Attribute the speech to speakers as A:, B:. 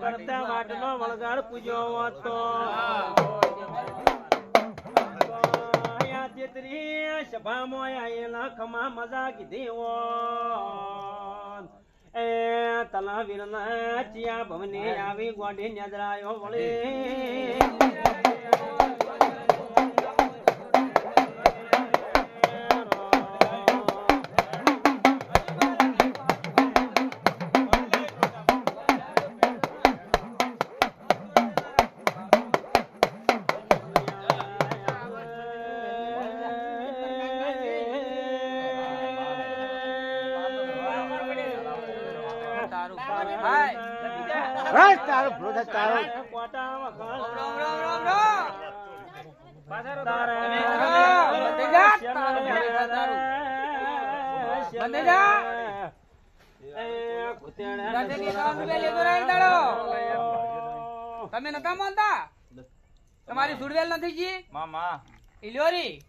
A: કરતા વાટનો વળગાડ પૂજ્યો હતો સભામાં આયેલા ખમા મજા કીધી એ તલા વીરના ચિયા ભવને આવી ગોઢી નજરાયો
B: વળી. તારો ભલો થાય, તારો.
C: તમે નતા માનતા? તમારી સુડવેલ નથી જી?
D: મામા.
C: ઇલોરી